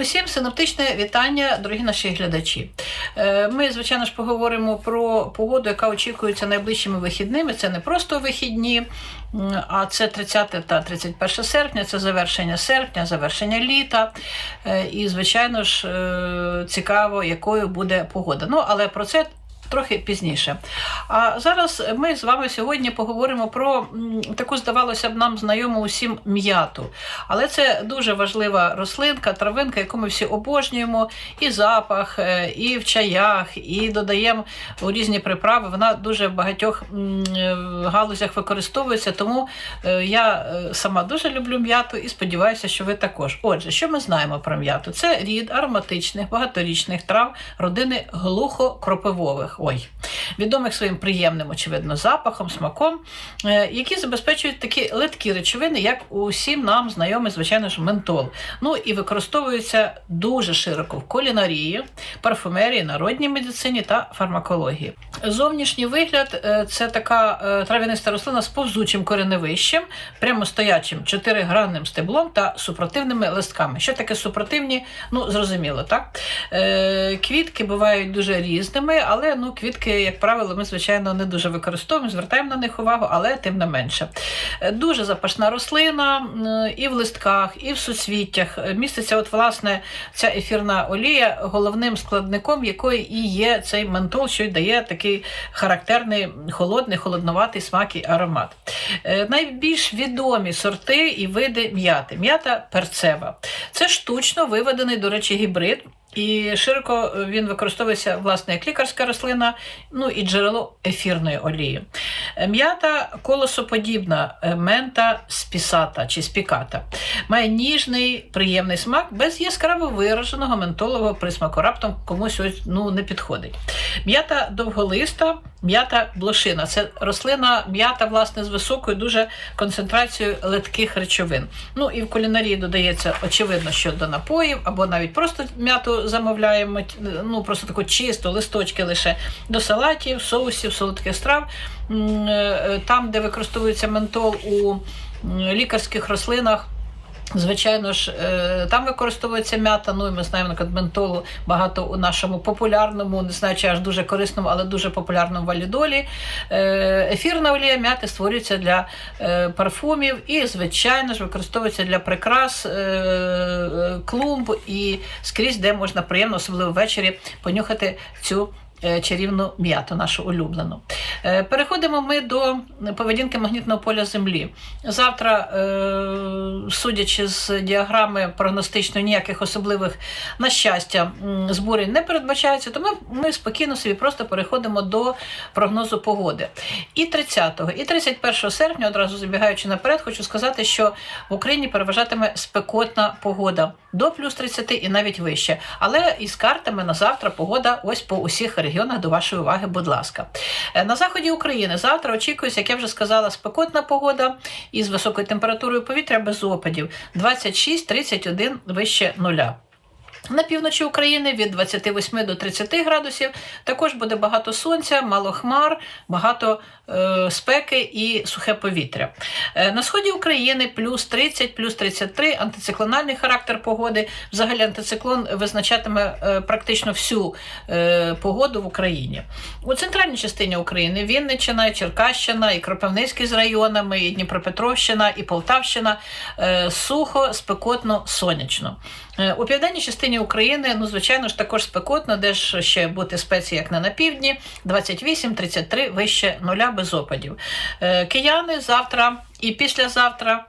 Усім синоптичне вітання, дорогі наші глядачі. Е, Ми, звичайно ж, поговоримо про погоду, яка очікується найближчими вихідними. Це не просто вихідні, а це 30 та 31 серпня, це завершення серпня, завершення літа. Е, І, звичайно ж, е, цікаво, якою буде погода. Ну, але про це. Трохи пізніше. А зараз ми з вами сьогодні поговоримо про таку, здавалося б, нам знайому усім м'яту. Але це дуже важлива рослинка, травинка, яку ми всі обожнюємо, і запах, е, і в чаях, і додаємо у різні приправи. Вона дуже в багатьох е, галузях використовується, тому е, я сама дуже люблю м'яту і сподіваюся, що ви також. Отже, що ми знаємо про м'яту? Це рід ароматичних, багаторічних трав родини глухокропивових. Ой, відомих своїм приємним, очевидно, запахом, смаком, е, які забезпечують такі литкі речовини, як усім нам знайомий, звичайно ж, ментол. Ну і використовуються дуже широко в кулінарії, парфумерії, народній медицині та фармакології. Зовнішній вигляд е, це така е, трав'яниста рослина з повзучим кореневищем, прямостоячим чотиригранним стеблом та супротивними листками. Що таке супротивні? Ну, зрозуміло, так? Квітки бувають дуже різними, але ну, квітки, як правило, ми, звичайно, не дуже використовуємо, звертаємо на них увагу, але тим не менше. Е, Дуже запашна рослина і в листках, і в суцвіттях. Е, Міститься, от, власне, ця ефірна олія, головним складником якої і є цей ментол, що й дає такий характерний холодний, холодноватий смак і аромат. Е, Найбільш відомі сорти і види м'яти. М'ята перцева. Це штучно виведений, до речі, гібрид. І широко він використовується власне як лікарська рослина, ну і джерело ефірної олії. Е, М'ята колосоподібна, е, мента спісата чи спіката. Має ніжний, приємний смак без яскраво вираженого ментолового присмаку. Раптом комусь ось, ну, не підходить. М'ята довголиста, м'ята блошина. Це рослина м'ята, власне, з високою дуже концентрацією литких речовин. Ну і в кулінарії додається, очевидно, що до напоїв, або навіть просто м'яту замовляємо, ну просто таку чисто листочки лише до салатів, соусів, солодких страв. Е, Там, де використовується ментол у лікарських рослинах. Звичайно ж, е, там використовується м'ята. Ну і ми знаємо, наприклад, ментолу багато у нашому популярному, не знаю, чи аж дуже корисному, але дуже популярному валідолі. Е, Ефірна олія м'яти створюється для е, парфумів і, звичайно ж, використовується для прикрас клумб і скрізь, де можна приємно, особливо ввечері, понюхати цю. Е, Чарівну м'яту, нашу улюблену. Е, Переходимо ми до поведінки магнітного поля Землі. Завтра, е, судячи з діаграми прогностичної, ніяких особливих, на щастя, збурень не передбачається, то ми, ми спокійно собі просто переходимо до прогнозу погоди. І 30 і 31 серпня, одразу забігаючи наперед, хочу сказати, що в Україні переважатиме спекотна погода до плюс 30 і навіть вище. Але із картами на завтра погода ось по усіх регіонах до вашої уваги, будь ласка. Е, На заході України завтра очікується, як я вже сказала, спекотна погода із високою температурою повітря без опадів 26-31 вище нуля. На півночі України від 28 до 30 градусів також буде багато сонця, мало хмар, багато е, спеки і сухе повітря. Е, на сході України плюс 30, плюс 33, антициклональний характер погоди. Взагалі антициклон визначатиме е, практично всю е, погоду в Україні. У центральній частині України Вінниччина, і Черкащина, і Кропивницький з районами, і Дніпропетровщина, і Полтавщина е, сухо, спекотно, сонячно. Е, У південній частині України, ну, звичайно ж, також спекотно, де ж ще бути спеції, як не на півдні, 28-33 вище нуля без опадів. Е, Кияни завтра і післязавтра.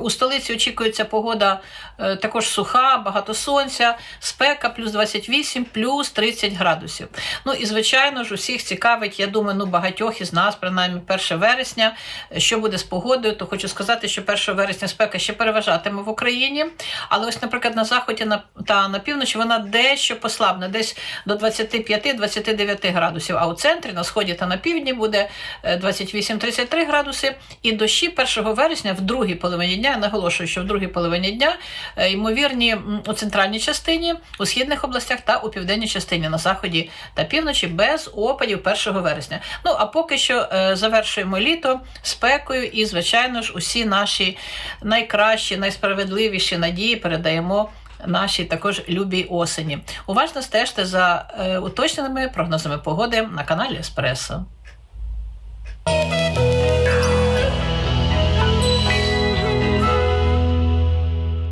У столиці очікується погода е, також суха, багато сонця, спека плюс 28, плюс 30 градусів. Ну і звичайно ж, усіх цікавить, я думаю, ну багатьох із нас, принаймні 1 вересня, е, що буде з погодою, то хочу сказати, що 1 вересня спека ще переважатиме в Україні. Але ось, наприклад, на заході та на півночі вона дещо послабне, десь до 25-29 градусів. А у центрі, на сході та на півдні буде е, 28-33 градуси. І дощі 1 вересня в другій половині дня, я наголошую, що в другій половині дня е, ймовірні у центральній частині, у східних областях та у південній частині на заході та півночі без опадів 1 вересня. Ну а поки що е, завершуємо літо спекою, і, звичайно ж, усі наші найкращі, найсправедливіші надії передаємо нашій також любій осені. Уважно стежте за е, уточненими прогнозами погоди на каналі Еспресо.